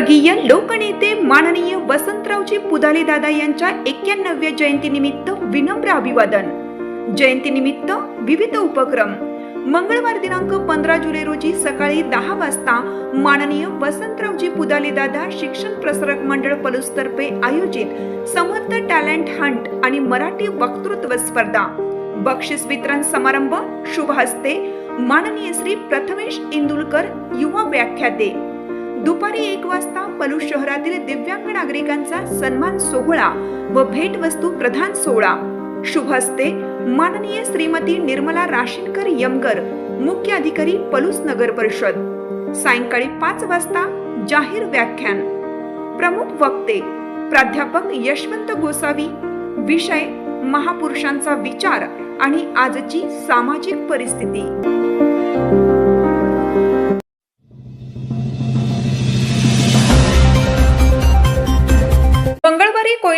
स्वर्गीय लोकनेते माननीय वसंतरावजी पुदाले दादा यांच्या एक्क्याण्णव्या जयंतीनिमित्त विनम्र अभिवादन. जयंतीनिमित्त विविध उपक्रम. मंगळवार दिनांक पंधरा जुलै रोजी सकाळी दहा वाजता माननीय वसंतरावजी पुदाले दादा शिक्षण प्रसारक मंडळ पलूसतर्फे आयोजित समर्थ टॅलेंट हंट आणि मराठी वक्तृत्व स्पर्धा. बक्षीस वितरण समारंभ शुभ हस्ते माननीय श्री प्रथमेश इंदुलकर युवा व्याख्याते. दुपारी एक वाजता पलूस शहरातील दिव्यांग नागरिकांचा सन्मान सोहळा व भेटवस्तू प्रधान सोहळा. शुभ हस्ते माननीय श्रीमती निर्मला राशीनकर यमकर मुख्य अधिकारी पलूस नगर परिषद. सायंकाळी पाच वाजता जाहीर व्याख्यान. प्रमुख वक्ते प्राध्यापक यशवंत गोसावी. विषय महापुरुषांचा विचार आणि आजची सामाजिक परिस्थिती.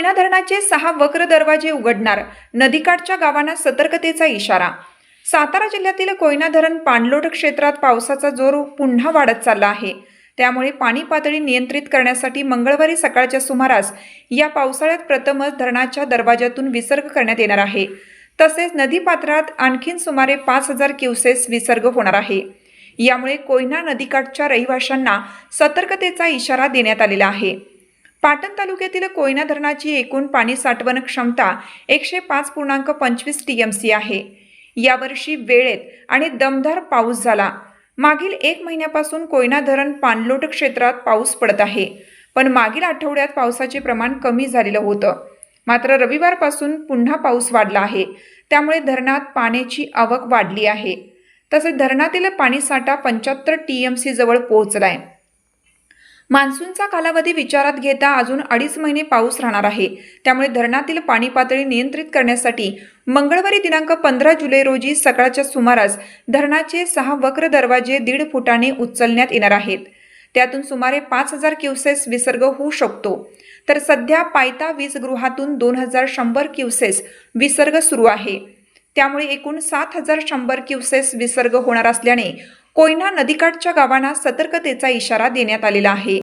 कोयना धरणाचे सहा वक्र दरवाजे उघडणार नदीकाठच्या गावांना सतर्कतेचा इशारा. सातारा जिल्ह्यातील कोयना धरण पाणलोट क्षेत्रात पावसाचा जोर पुन्हा वाढत चालला आहे. त्यामुळे पाणी पातळी नियंत्रित करण्यासाठी मंगळवारी सकाळच्या सुमारास या पावसाळ्यात प्रथमच धरणाच्या दरवाजातून विसर्ग करण्यात येणार आहे. तसेच नदीपात्रात आणखीन सुमारे पाच हजार क्युसेस विसर्ग होणार आहे. यामुळे कोयना नदीकाठच्या रहिवाशांना सतर्कतेचा इशारा देण्यात आलेला आहे. पाटण तालुक्यातील कोयना धरणाची एकूण पाणी साठवण क्षमता एकशे पाच पूर्णांक पंचवीस टी एम सी आहे. यावर्षी वेळेत आणि दमदार पाऊस झाला. मागील एक महिन्यापासून कोयना धरण पाणलोट क्षेत्रात पाऊस पडत आहे. पण मागील आठवड्यात पावसाचे प्रमाण कमी झालेलं होतं. मात्र रविवारपासून पुन्हा पाऊस वाढला आहे. त्यामुळे धरणात पाण्याची आवक वाढली आहे. तसेच धरणातील पाणीसाठा पंच्याहत्तर टी एम सी जवळ आहे मान्सूनचा कालावधी विचारात घेता अजून अडीच महिने पाऊस राहणार आहे. त्यामुळे धरणातील पाणी पातळी नियंत्रित करण्यासाठी मंगळवारी दिनांक पंधरा जुलै रोजी सकाळच्या सुमारास धरणाचे सहा वक्र दरवाजे दीड फुटाने उचलण्यात येणार आहेत. त्यातून सुमारे पाच हजार क्युसेस विसर्ग होऊ शकतो. तर सध्या पायता वीजगृहातून दोन हजार शंभर क्युसेस विसर्ग सुरू आहे. त्यामुळे एकूण सात हजार शंभर क्युसेस विसर्ग होणार असल्याने कोयना नदीकाठच्या गावांना सतर्कतेचा इशारा देण्यात आलेला आहे.